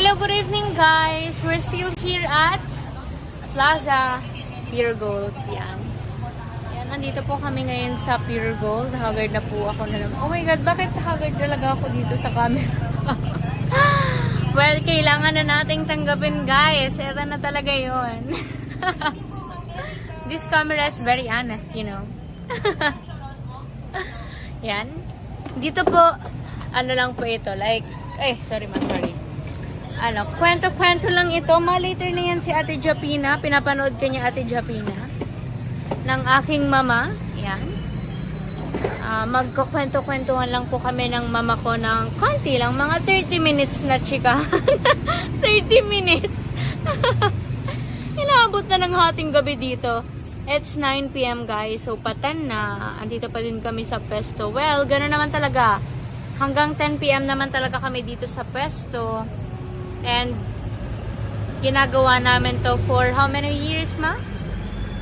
Hello, good evening guys. We're still here at Plaza Pure Gold. Yan. Yan, nandito po kami ngayon sa Pure Gold. Haggard na po ako na naman. Oh my God, bakit haggard talaga ako dito sa camera? well, kailangan na nating tanggapin guys. Ito na talaga yon. This camera is very honest, you know. Yan. Dito po, ano lang po ito, like, eh, sorry ma, sorry. Ano, kwento-kwento lang ito. Ma, later na yan si Ate Japina. Pinapanood ka niya Ate Japina. Ng aking mama. Yan. Ah, magkukwento-kwentuhan lang po kami ng mama ko ng konti lang. Mga 30 minutes na chika. 30 minutes. Inaabot na ng hating gabi dito. It's 9pm guys. So, patan na. Andito pa din kami sa pesto. Well, gano'n naman talaga. Hanggang 10pm naman talaga kami dito sa pesto. And, ginagawa namin to for how many years, ma?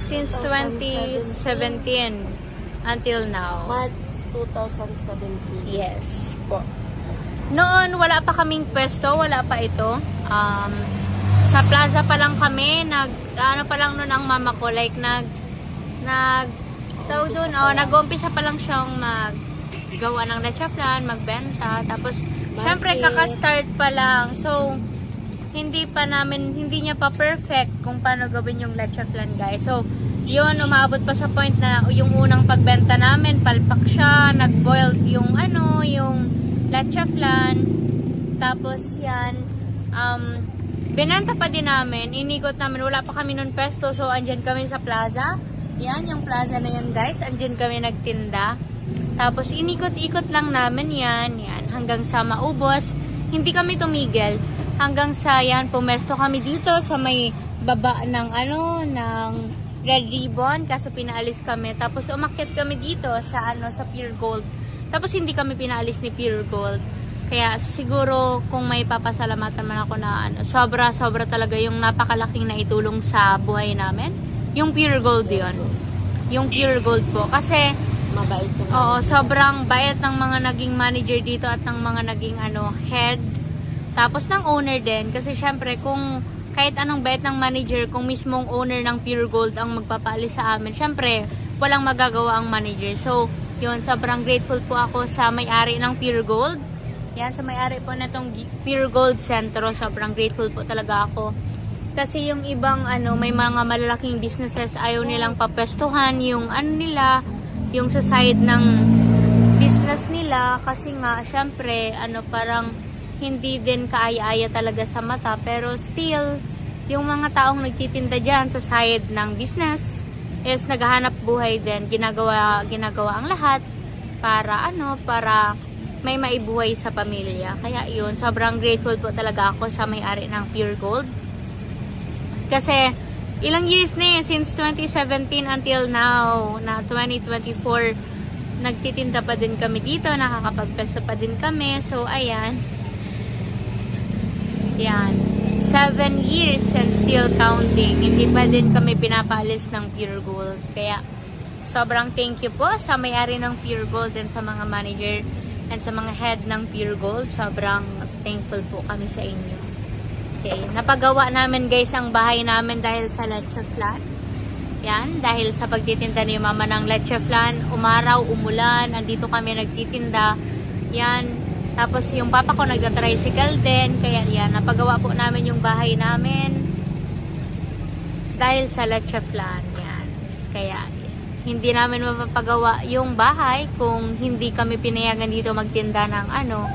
Since 2017 until now. March 2017. Yes po. Noon, wala pa kaming pwesto, wala pa ito. Um, sa plaza pa lang kami, nag, ano pa lang noon ang mama ko, like nag, nag, tawag doon, oh, nag-umpisa pa lang siyang mag, gawa ng leche flan, magbenta. Tapos, syempre, Market. kaka-start pa lang. So, hindi pa namin, hindi niya pa perfect kung paano gawin yung leche flan, guys. So, yun, umabot pa sa point na yung unang pagbenta namin, palpak siya, nag-boiled yung ano, yung leche flan. Tapos yan, um, binenta pa din namin, inigot namin, wala pa kami nun pesto, so andyan kami sa plaza. Yan, yung plaza na yun guys, andyan kami nagtinda. Tapos inikot-ikot lang namin yan, yan, hanggang sa maubos. Hindi kami tumigil. Hanggang sa yan, pumesto kami dito sa may baba ng ano, ng red ribbon. Kaso pinaalis kami. Tapos umakyat kami dito sa ano, sa Pure Gold. Tapos hindi kami pinaalis ni Pure Gold. Kaya siguro kung may papasalamatan man ako na ano, sobra sobra talaga yung napakalaking na itulong sa buhay namin. Yung Pure Gold yon Yung Pure Gold po. Kasi Mabait. Oo, sobrang bait ng mga naging manager dito at ng mga naging ano, head. Tapos ng owner din. Kasi syempre, kung kahit anong bait ng manager, kung mismong owner ng Pure Gold ang magpapaalis sa amin, syempre, walang magagawa ang manager. So, yun, sobrang grateful po ako sa may-ari ng Pure Gold. Yan, sa may-ari po na itong Pure Gold Centro, sobrang grateful po talaga ako. Kasi yung ibang ano, may mga malalaking businesses ayaw nilang papestuhan yung ano nila, yung sa side ng business nila kasi nga syempre ano parang hindi din kaaya-aya talaga sa mata pero still yung mga taong nagtitinda diyan sa side ng business is naghahanap buhay din ginagawa ginagawa ang lahat para ano para may maibuhay sa pamilya kaya yun sobrang grateful po talaga ako sa may-ari ng Pure Gold kasi ilang years na eh, since 2017 until now, na 2024, nagtitinda pa din kami dito, nakakapagpeso pa din kami. So, ayan. Yan. Seven years and still counting. Hindi pa din kami pinapaalis ng Pure Gold. Kaya, sobrang thank you po sa may-ari ng Pure Gold and sa mga manager and sa mga head ng Pure Gold. Sobrang thankful po kami sa inyo. Okay, napagawa namin guys ang bahay namin dahil sa leche flan. Yan, dahil sa pagtitinda ni mama ng leche flan, umaraw, umulan, andito kami nagtitinda. Yan, tapos yung papa ko nagta-tricycle din, kaya yan, napagawa po namin yung bahay namin dahil sa leche flan. Yan, kaya hindi namin mapapagawa yung bahay kung hindi kami pinayagan dito magtinda ng ano,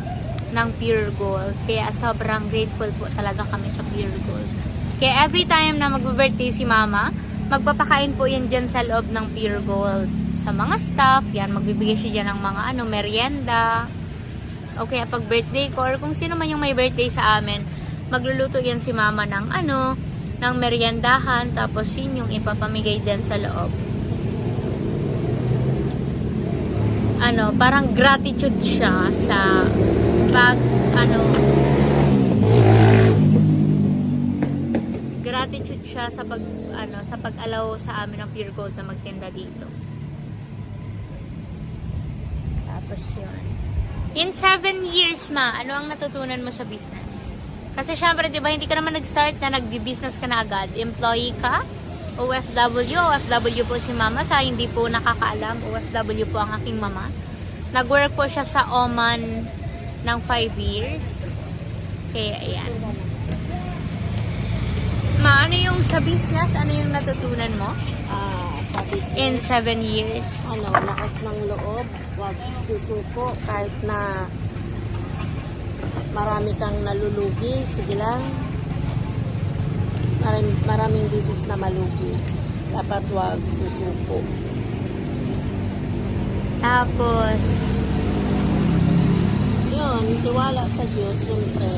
ng Pure Gold. Kaya sobrang grateful po talaga kami sa Pure Gold. Kaya every time na mag-birthday si Mama, magpapakain po yan dyan sa loob ng Pure Gold. Sa mga staff, yan, magbibigay siya dyan ng mga ano, merienda. O kaya pag birthday ko, or kung sino man yung may birthday sa amin, magluluto yan si Mama ng ano, ng meriendahan, tapos yun yung ipapamigay din sa loob. ano, parang gratitude siya sa pag, ano, gratitude siya sa pag, ano, sa pag-allow sa amin ng Pure Gold na magtinda dito. Tapos yun. In seven years, ma, ano ang natutunan mo sa business? Kasi syempre, di ba, hindi ka naman nag-start na nag-business ka na agad. Employee ka, OFW, OFW po si mama. Sa hindi po nakakaalam, OFW po ang aking mama. Nag-work po siya sa Oman ng 5 years. Kaya, ayan. Ma, ano yung sa business? Ano yung natutunan mo? Ah, business. In 7 years. Ano, lakas ng loob. Huwag susuko kahit na marami kang nalulugi. Sige lang. Maraming, maraming business na malugi. Dapat huwag susuko. Tapos, Yun, tiwala sa Diyos, siyempre.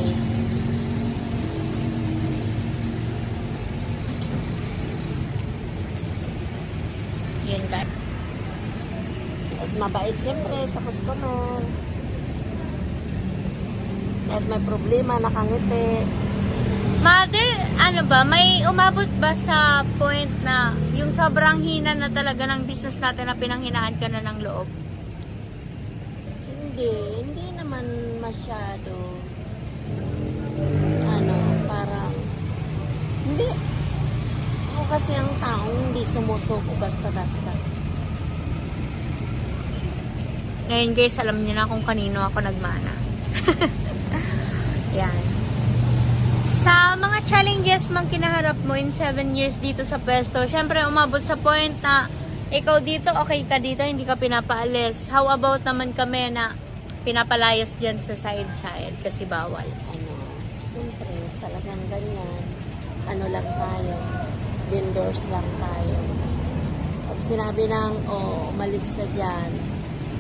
yun guys. Tapos mabait siyempre sa customer. Kahit may problema, nakangiti. Mother, ano ba, may umabot ba sa point na yung sobrang hina na talaga ng business natin na pinanghinaan ka na ng loob? Hindi, hindi naman masyado. Ano, parang, hindi. Ako kasi ang taong hindi sumusuko basta-basta. Ngayon guys, alam niyo na kung kanino ako nagmana. Yan. Sa mga challenges mang kinaharap mo in 7 years dito sa pwesto, syempre umabot sa point na ikaw dito, okay ka dito, hindi ka pinapaalis. How about naman kami na pinapalayas dyan sa side-side kasi bawal. Ano, siyempre, talagang ganyan. Ano lang tayo, vendors lang tayo. Pag sinabi ng, oh, umalis ka dyan,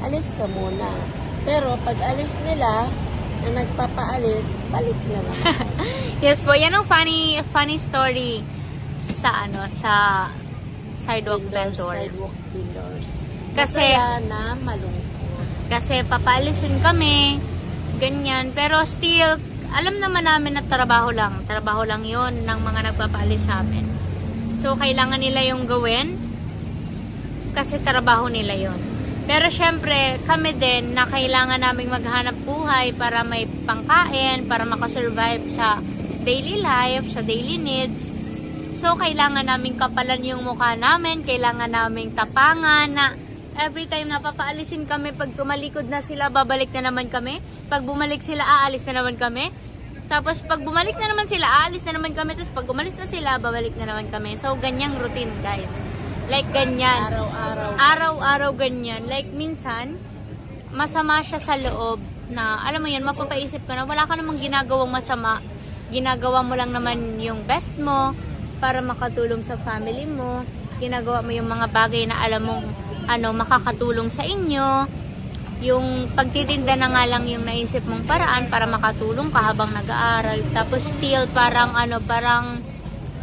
alis ka muna. Pero pag alis nila, na nagpapaalis, balik na naman. Yes po, yan ang funny funny story sa ano sa sidewalk vendors, vendor. sidewalk vendors. Kasi- Masaya na malungkot. Kasi papaalisin kami, ganyan. Pero still, alam naman namin na trabaho lang. Trabaho lang yon ng mga nagpapaalis sa amin. So, kailangan nila yung gawin kasi trabaho nila yon. Pero syempre, kami din na kailangan naming maghanap buhay para may pangkain, para makasurvive sa daily life, sa daily needs. So, kailangan naming kapalan yung mukha namin, kailangan naming tapangan na every time na papaalisin kami, pag tumalikod na sila, babalik na naman kami. Pag bumalik sila, aalis na naman kami. Tapos, pag bumalik na naman sila, aalis na naman kami. Tapos, pag umalis na sila, babalik na naman kami. So, ganyang routine, guys. Like, ganyan. Araw-araw. Araw-araw ganyan. Like, minsan, masama siya sa loob na, alam mo yun, mapapaisip ka na, wala ka namang ginagawang masama. Ginagawa mo lang naman yung best mo para makatulong sa family mo. Ginagawa mo yung mga bagay na alam mong ano, makakatulong sa inyo. Yung pagtitinda na nga lang yung naisip mong paraan para makatulong ka habang nag-aaral. Tapos still parang ano, parang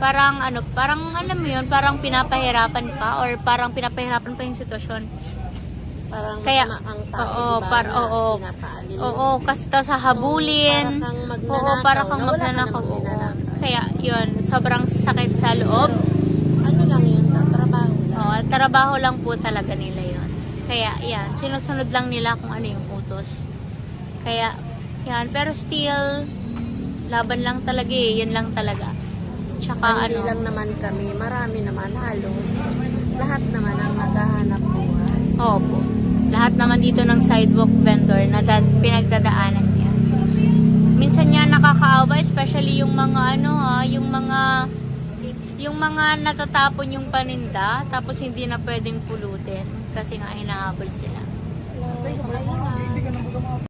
parang ano, parang alam mo yun, parang pinapahirapan pa or parang pinapahirapan pa yung sitwasyon. Parang Kaya- ang tao, oo, diba, par- oo. Oo, kasi tas sa habulin. Oo, para kang ka magnanakaw. Oo. ninanakaw. Kaya yun, sobrang sakit sa loob. Ano lang yun, tatrabaho lang. Oo, trabaho lang po talaga nila yon. Kaya yan, sinusunod lang nila kung ano yung utos. Kaya yan, pero still, laban lang talaga eh, yun lang talaga. Tsaka Hindi ano, lang naman kami, marami naman halos. Lahat naman ang naghahanap buhay. Opo. Lahat naman dito ng sidewalk vendor na dad, pinagdadaanan niya. Minsan niya nakakaawa, especially yung mga ano ha, yung mga yung mga natatapon yung paninda tapos hindi na pwedeng pulutin kasi nga hinahabol sila. Hello.